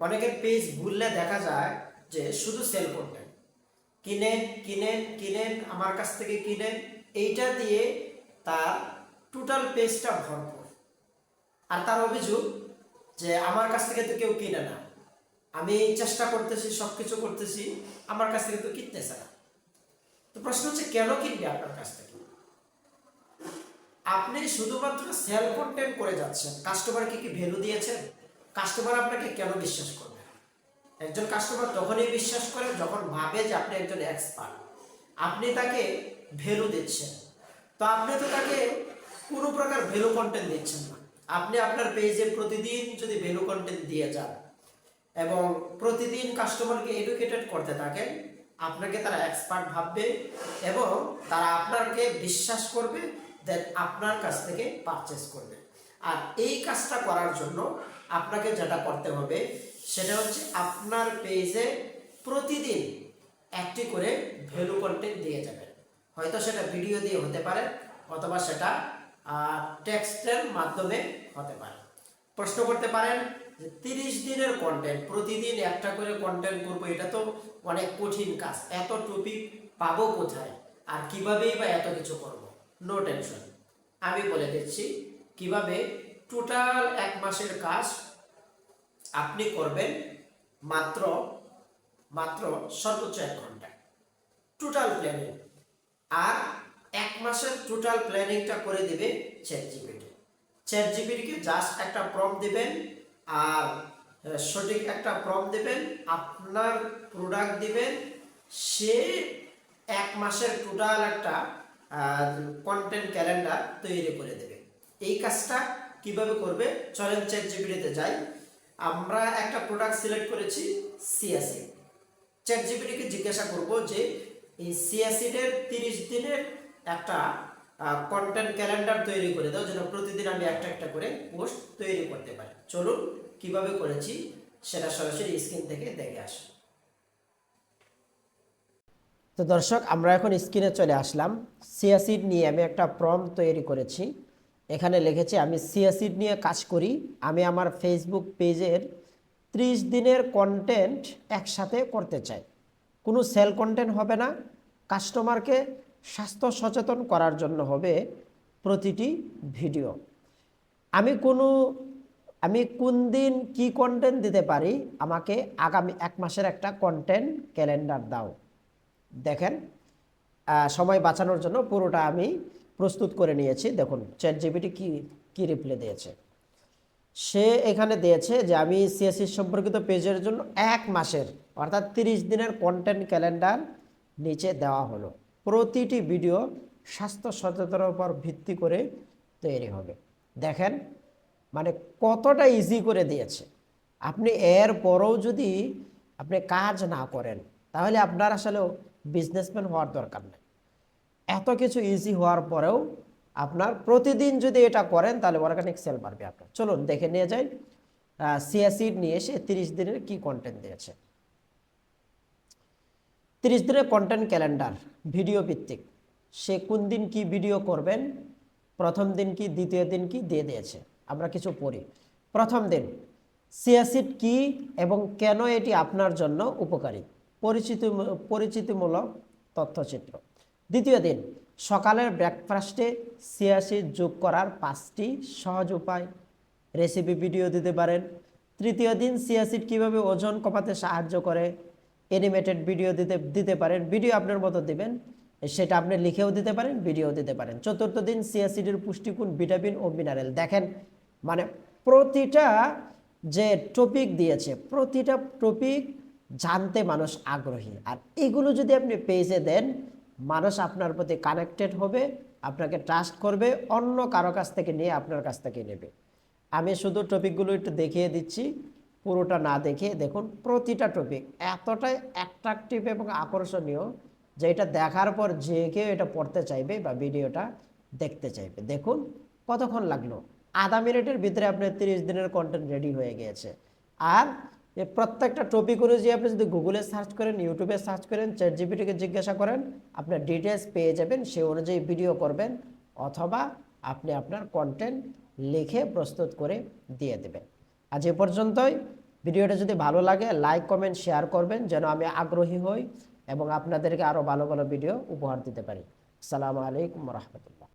অনেকের পেজ ঘুরলে দেখা যায় যে শুধু সেল করতেন। কিনেন কিনেন কিনেন, আমার কাছ থেকে কিনেন, এইটা দিয়ে তার টোটাল পেজটা ভরপুর। আর তার অভিযোগ যে আমার কাছ থেকে তো কেউ কিনে না। আমি চেষ্টা করতেছি সব কিছু করতেছি, আমার কাছ থেকে তো কিনতেছে না। তো প্রশ্ন হচ্ছে, কেন কিনবে আপনার কাছ থেকে? আপনি শুধুমাত্র সেল কন্টেন্ট করে যাচ্ছেন। কাস্টমারকে কি ভ্যালু দিয়েছেন? কাস্টমার আপনাকে কেন বিশ্বাস করবে একজন কাস্টমার তখনই বিশ্বাস করে, যখন ভাবে যে আপনি একজন এক্সপার্ট আপনি তাকে ভ্যালু দিচ্ছেন। তো আপনি তো তাকে কোনো প্রকার ভ্যালু কন্টেন্ট দিচ্ছেন না। আপনি আপনার পেজে প্রতিদিন যদি ভ্যালু কন্টেন্ট দিয়ে যান এবং প্রতিদিন কাস্টমারকে এডুকেটেড করতে থাকেন, আপনাকে তারা এক্সপার্ট ভাববে এবং তারা আপনাকে বিশ্বাস করবে দেন আপনার কাছ থেকে পারচেস করবে। আর এই কাজটা করার জন্য আপনাকে যেটা করতে হবে, সেটা হচ্ছে আপনার পেজে প্রতিদিন একটি করে ভ্যালু কন্টেন্ট দিয়ে যাবেন। হয়তো সেটা ভিডিও দিয়ে হতে পারে, অথবা সেটা টেক্সটের মাধ্যমে হতে পারে। প্রশ্ন করতে পারেন যে তিরিশ দিনের কন্টেন্ট প্রতিদিন একটা করে কন্টেন্ট করব, এটা তো অনেক কঠিন কাজ। এত টপিক পাবো কোথায়? আর কিভাবেই বা এত কিছু করব? নো টেনশন আমি বলে দিচ্ছি, কীভাবে টোটাল এক মাসের কাজ আপনি করবেন মাত্র মাত্র সর্বোচ্চ এক ঘণ্টা। টোটাল প্ল্যানিং আর এক মাসের টোটাল প্ল্যানিংটা করে দিবে চ্যাট জিপিটি চ্যাট জিপিটিকে জাস্ট একটা প্রম দিবেন আর সঠিক একটা প্রম দেবেন, আপনার প্রোডাক্ট দিবেন। সে এক মাসের টোটাল একটা কন্টেন্ট ক্যালেন্ডার তৈরি করে দেবে। এই কাজটা কীভাবে করবে? চলেন চ্যাট জিপিটিতে যাই। আমরা একটা প্রোডাক্ট সিলেক্ট করেছি সিএসি চ্যাট জিপিটিকে জিজ্ঞাসা করব যে, এই সিএসিডের তিরিশ দিনের একটা কন্টেন্ট ক্যালেন্ডার তৈরি করে দাও, যেন প্রতিদিন আমি একটা একটা করে পোস্ট তৈরি করতে পারি। চলুন, কীভাবে করেছি সেটা সরাসরি স্ক্রিন থেকে দেখে আসি। তো দর্শক, আমরা এখন স্ক্রিনে চলে আসলাম। সিয়াসিড নিয়ে আমি একটা প্রম তৈরি করেছি। এখানে লিখেছি, আমি সিয়াসিড নিয়ে কাজ করি। আমি আমার ফেসবুক পেজের ত্রিশ দিনের কন্টেন্ট একসাথে করতে চাই। কোনো সেল কন্টেন্ট হবে না। কাস্টমারকে স্বাস্থ্য সচেতন করার জন্য হবে প্রতিটি ভিডিও আমি কোনো, আমি কোন দিন কি কন্টেন্ট দিতে পারি? আমাকে আগামী এক মাসের একটা কন্টেন্ট ক্যালেন্ডার দাও। দেখেন সময় বাঁচানোর জন্য পুরোটা আমি প্রস্তুত করে নিয়েছি। দেখুন চ্যাট জিবিটি কি কি রিপ্লাই দিয়েছে? সে এখানে দিয়েছে যে আমি সিএসসি সম্পর্কিত পেজের জন্য এক মাসের, অর্থাৎ তিরিশ দিনের কন্টেন্ট ক্যালেন্ডার নিচে দেওয়া হলো। প্রতিটি ভিডিও স্বাস্থ্য সচেতনার উপর ভিত্তি করে তৈরি হবে। দেখেন মানে কতটা ইজি করে দিয়েছে। আপনি এর পরেও যদি আপনি কাজ না করেন, তাহলে আপনার আসলে বিজনেসম্যান হওয়ার দরকার নেই। এত কিছু ইজি হওয়ার পরেও আপনার প্রতিদিন যদি এটা করেন, তাহলে অর্গানিক সেল বাড়বে আপনার চলুন দেখে নিয়ে যাই। সিএসিড নিয়ে এসে তিরিশ দিনের কি কন্টেন্ট দিয়েছে। তিরিশ দিনের কন্টেন্ট ক্যালেন্ডার ভিডিও ভিত্তিক। সে কোন দিন কি ভিডিও করবেন? প্রথম দিন কি, দ্বিতীয় দিন কি, দিয়ে দিয়েছে। আমরা কিছু পড়ি। প্রথম দিন সিয়াসিড কি এবং কেন এটি আপনার জন্য উপকারী? পরিচিতি, পরিচিতিমূলক তথ্যচিত্র। দ্বিতীয় দিন, সকালের ব্রেকফাস্টে সিয়াসিড যোগ করার পাঁচটি সহজ উপায়। রেসিপি ভিডিও দিতে পারেন। তৃতীয় দিন সিয়াসিড কীভাবে ওজন কমাতে সাহায্য করে অ্যানিমেটেড ভিডিও দিতে দিতে পারেন। ভিডিও আপনার মতো দিবেন, সেটা আপনি লিখেও দিতে পারেন ভিডিও দিতে পারেন। চতুর্থ দিন সিয়াসিডের পুষ্টিগুণ ভিটামিন ও মিনারেল দেখেন মানে প্রতিটা যে টপিক দিয়েছে, প্রতিটা টপিক জানতে মানুষ আগ্রহী। আর এগুলো যদি আপনি পেজে দেন মানুষ আপনার প্রতি কানেক্টেড হবে, আপনাকে ট্রাস্ট করবে, অন্য কারও কাছ থেকে নিয়ে আপনার কাছ থেকে নেবে। আমি শুধু টপিকগুলো একটু দেখিয়ে দিচ্ছি, পুরোটা না দেখে দেখুন, প্রতিটা টপিক এতটাই অ্যাট্রাকটিভ এবং আকর্ষণীয় যে এটা দেখার পর যে কেউ এটা পড়তে চাইবে বা ভিডিওটা দেখতে চাইবে। দেখুন, কতক্ষণ লাগল? আধা মিনিটের ভিতরে আপনার তিরিশ দিনের কন্টেন্ট রেডি হয়ে গিয়েছে। আর এ প্রত্যেকটা টপিক অনুযায়ী আপনি যদি গুগলে সার্চ করেন ইউটিউবে সার্চ করেন চ্যাট জিপিটিকে জিজ্ঞাসা করেন আপনার ডিটেলস পেয়ে যাবেন সেই অনুযায়ী ভিডিও করবেন অথবা আপনি আপনার কন্টেন্ট লিখে প্রস্তুত করে দিয়ে দেবেন। আজ এ পর্যন্তই। ভিডিওটা যদি ভালো লাগে লাইক কমেন্ট শেয়ার করবেন যেন আমি আগ্রহী হই এবং আপনাদেরকে আরও ভালো ভালো ভিডিও উপহার দিতে পারি। আসসালামু আলাইকুম রহমতুল্লাহ।